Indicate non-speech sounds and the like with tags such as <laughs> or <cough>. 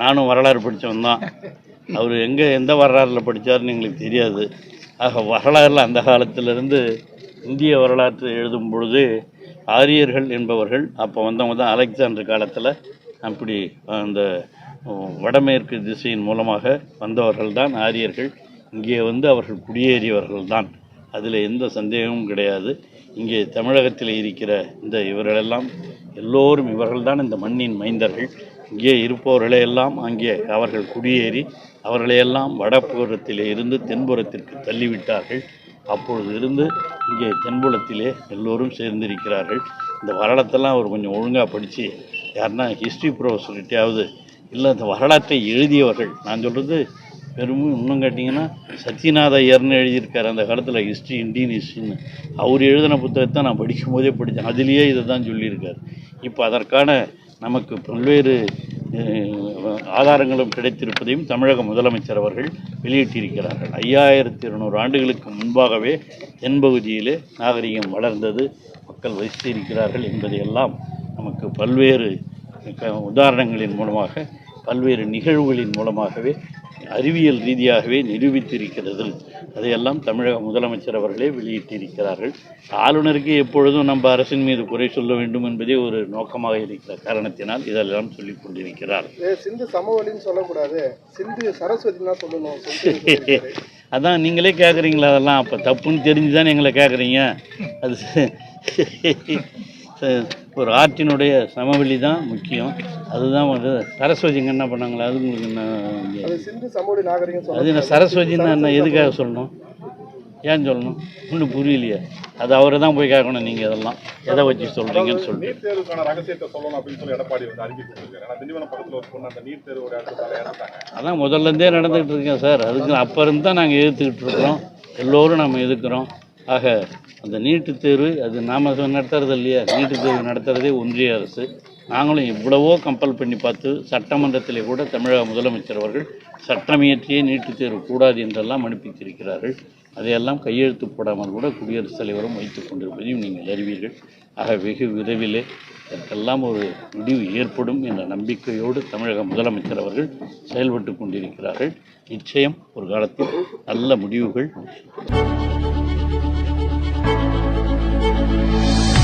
நானும் வரலாறு படித்தவன் தான். அவர் எங்கே எந்த வரலாறில் படித்தாருன்னு எங்களுக்கு தெரியாது. ஆக வரலாறில் அந்த காலத்திலிருந்து இந்திய வரலாற்றை எழுதும் பொழுது ஆரியர்கள் என்பவர்கள் அப்போ வந்தவங்க தான் அலெக்சாண்டர் காலத்தில் அப்படி அந்த வடமேற்கு திசையின் மூலமாக வந்தவர்கள் தான் ஆரியர்கள். இங்கே வந்து அவர்கள் குடியேறியவர்கள் தான் அதில் எந்த சந்தேகமும் கிடையாது. இங்கே தமிழகத்தில் இருக்கிற இந்த இவர்களெல்லாம் எல்லோரும் இவர்கள்தான் இந்த மண்ணின் மைந்தர்கள். இங்கே இருப்பவர்களே எல்லாம் அங்கே அவர்கள் குடியேறி அவர்களையெல்லாம் வடபுறத்திலே இருந்து தென்புறத்திற்கு தள்ளிவிட்டார்கள். அப்பொழுது இருந்து இங்கே தென்புலத்திலே எல்லோரும் சேர்ந்திருக்கிறார்கள். இந்த வரலாற்றெல்லாம் அவர் கொஞ்சம் ஒழுங்காக படித்து யாருன்னா ஹிஸ்ட்ரி ப்ரொஃபஸர்கிட்டையாவது இல்லை இந்த வரலாற்றை எழுதியவர்கள். நான் சொல்கிறது பெரும் இன்னும் கேட்டிங்கன்னா சத்யநாத ஐயர்னு எழுதியிருக்கார் அந்த காலத்தில் ஹிஸ்ட்ரி இந்தியன் ஹிஸ்ட்ரின்னு அவர் எழுதின புத்தகத்தை நான் படிக்கும் போதே படித்தேன். அதுலேயே இதை தான் சொல்லியிருக்கார். இப்போ அதற்கான நமக்கு பல்வேறு ஆதாரங்களும் கிடைத்திருப்பதையும் தமிழக முதலமைச்சர் அவர்கள் வெளியிட்டிருக்கிறார்கள். ஐயாயிரத்தி இருநூறு ஆண்டுகளுக்கு முன்பாகவே தென்பகுதியிலே நாகரிகம் வளர்ந்தது மக்கள் வசித்திருக்கிறார்கள் என்பதையெல்லாம் நமக்கு பல்வேறு க- உதாரணங்களின் மூலமாக பல்வேறு நிகழ்வுகளின் மூலமாகவே அறிவியல் ரீதியாகவே நிரூபித்திருக்கிறது. அதையெல்லாம் தமிழக முதலமைச்சர் அவர்களே வெளியிட்டிருக்கிறார்கள். ஆளுநருக்கு எப்பொழுதும் நம்ம அரசின் மீது குறை சொல்ல வேண்டும் என்பதே ஒரு நோக்கமாக இருக்கிற காரணத்தினால் இதெல்லாம் சொல்லிக் கொண்டிருக்கிறார். சிந்து சமவெளின்னு சொல்லக்கூடாது. சிந்து சரஸ்வதி தான் சொல்லணும். <laughs> அதான் நீங்களே கேட்குறீங்களா அதெல்லாம்? அப்போ தப்புன்னு தெரிஞ்சு தானே எங்களை கேட்குறீங்க அது ஒரு ஆற்றினுடைய சமவெளி தான் முக்கியம். அதுதான் வந்து சரஸ்வதிங்க என்ன பண்ணாங்களா? அது உங்களுக்கு என்ன அது என்ன சரஸ்வதின்னு என்ன? எதுக்காக சொல்லணும்? ஏன் சொல்லணும்? ஒன்றும் புரியலையே. அது அவரை தான் போய் கேட்கணும் நீங்கள் இதெல்லாம் எதை வச்சு சொல்கிறீங்கன்னு சொல்லிட்டு. நீட் தேர்வுக்கான ரகசியத்தை சொல்லணும் அப்படின்னு சொல்லி எடப்பாடி வந்து இறந்தாங்க. அதான் முதல்ல இருந்தே நடந்துகிட்டு இருக்கேன் சார். அதுக்கு அப்போ இருந்து தான் நாங்கள் எதிர்த்துக்கிட்டு இருக்கிறோம். எல்லோரும் நம்ம எதிர்க்கிறோம். ஆக அந்த நீட்டு தேர்வு அது நாம் நடத்துறது இல்லையா? நீட்டு தேர்வு நடத்துகிறதே ஒன்றிய அரசு. நாங்களும் எவ்வளவோ கம்பல் பண்ணி பார்த்து சட்டமன்றத்திலே கூட தமிழக முதலமைச்சர் அவர்கள் சட்டமியற்றியே நீட்டுத் தேர்வு கூடாது என்றெல்லாம் அனுப்பித்திருக்கிறார்கள் அதையெல்லாம் கையெழுத்து போடாமல் கூட குடியரசுத் தலைவரும் வைத்துக் கொண்டிருப்பதையும் நீங்கள் அறிவீர்கள். ஆக வெகு விரைவிலே இதற்கெல்லாம் ஒரு முடிவு ஏற்படும் என்ற நம்பிக்கையோடு தமிழக முதலமைச்சர் அவர்கள் செயல்பட்டு கொண்டிருக்கிறார்கள். நிச்சயம் ஒரு காலத்தில் நல்ல முடிவுகள் 啊！